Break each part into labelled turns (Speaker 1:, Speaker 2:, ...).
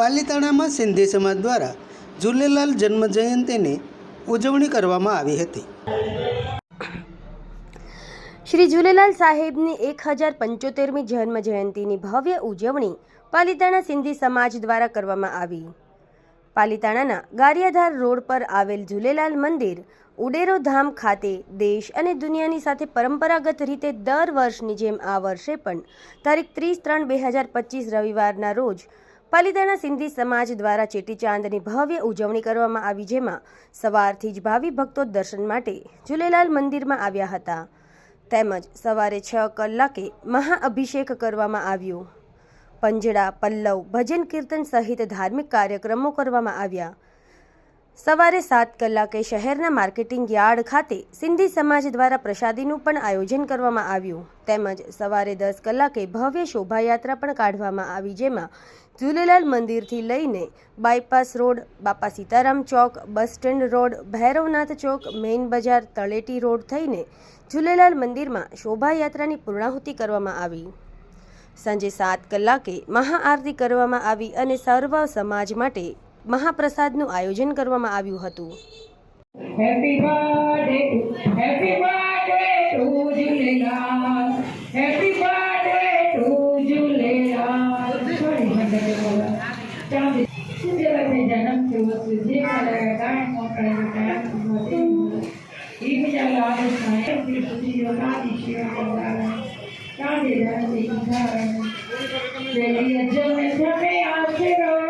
Speaker 1: પાલીતાણામાં સિંધી સમાજ દ્વારા ઝૂલેલાલ જન્મ જયંતિની ઉજવણી કરવામાં આવી હતી.
Speaker 2: શ્રી ઝૂલેલાલ સાહેબની એક હજાર પંચોતેરમી જન્મ જયંતિની ભવ્ય ઉજવણી પાલીતાણા સિંધી સમાજ દ્વારા કરવામાં આવી. પાલીતાણાના ગારિયાધાર રોડ પર આવેલ ઝૂલેલાલ મંદિર ઉડેરો ધામ ખાતે દેશ અને દુનિયાની સાથે પરંપરાગત રીતે દર વર્ષની જેમ આ વર્ષે પણ તારીખ ત્રીસ ત્રણ બે હજાર પચીસ રવિવારના રોજ પાલિતાણા સિંધી સમાજ દ્વારા ચેટીચાંદની ભવ્ય ઉજવણી કરવામાં આવી, જેમાં સવારથી જ ભાવિ ભક્તો દર્શન માટે ઝૂલેલાલ મંદિરમાં આવ્યા હતા. તેમજ સવારે છ કલાકે મહાઅભિષેક કરવામાં આવ્યો. પંજડા, પલ્લવ, ભજન કીર્તન સહિત ધાર્મિક કાર્યક્રમો કરવામાં આવ્યા. સવારે સાત કલાકે શહેરના માર્કેટિંગ યાર્ડ ખાતે સિંધી સમાજ દ્વારા પ્રસાદીનું પણ આયોજન કરવામાં આવ્યું. તેમજ સવારે દસ કલાકે ભવ્ય શોભાયાત્રા પણ કાઢવામાં આવી, જેમાં ઝૂલેલાલ મંદિરથી લઈને bypass road, Bapa Sitaram chowk, bus stand road, Bhairavnath chowk, main bazaar, Taleti road થઈને ઝૂલેલાલ મંદિરમાં શોભાયાત્રાની પૂર્ણાહુતિ કરવામાં આવી. સાંજે સાત કલાકે મહાઆરતી કરવામાં આવી અને સર્વ સમાજ માટે મહાપ્રસાદનું આયોજન કરવામાં આવ્યું હતું.
Speaker 3: હેપી જન્મ
Speaker 4: આશીર્વાદ.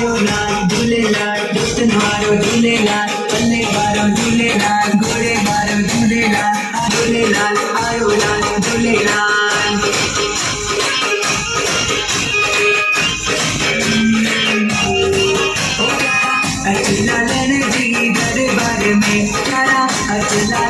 Speaker 4: આયો લાલ ઝૂલેલાલ દોસ્ત મારો ઝૂલેલાલ પલ્લે મારો ઝૂલેલાલ ગોળે મારો ઝૂલેલાલ આ ઝૂલેલાલ આયો લાલ ઝૂલેલાલ અચલાલન જી દરબાર में तारा अचलालन